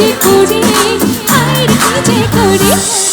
যে করি আর যে করি।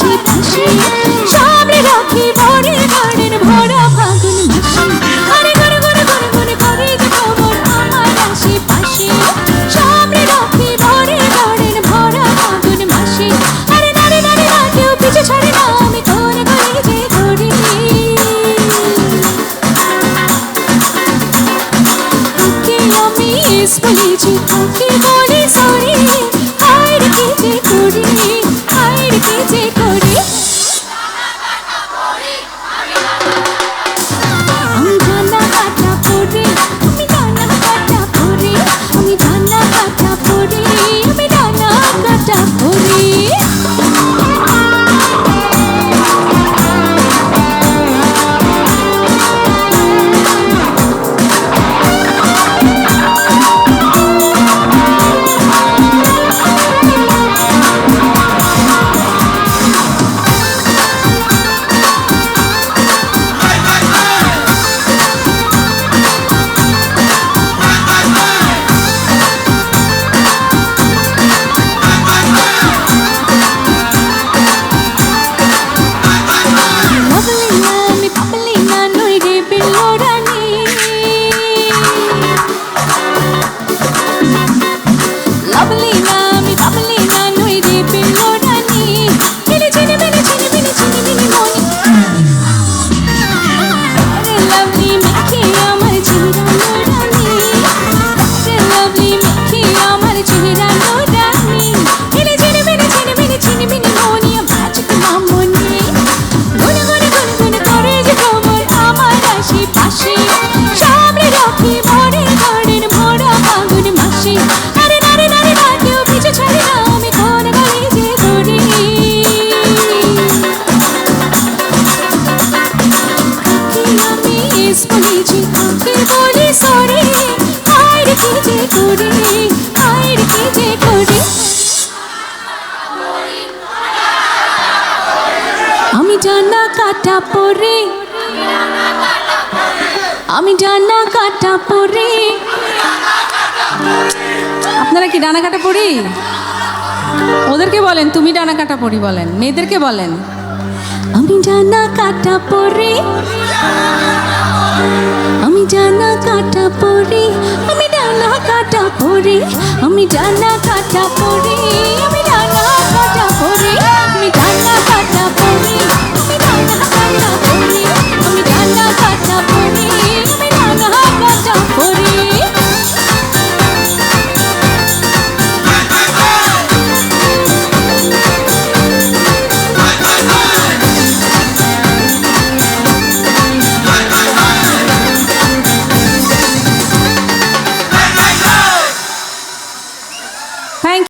আশেপাশে মিস করেছি তোকে বলি, সরি আমি জানা কাটা পরে, আমি ডানা কাটা পরে। আপনারা কি ডানা কাটা পরি? ওদেরকে বলেন, তুমি ডানা কাটা পরি বলেন, মেয়েদেরকে বলেন। আমি ডানা কাটা পরে আমি জানা কাটা পরে আমি ডানা কাটা পরে আমি ডানা কাটা পরে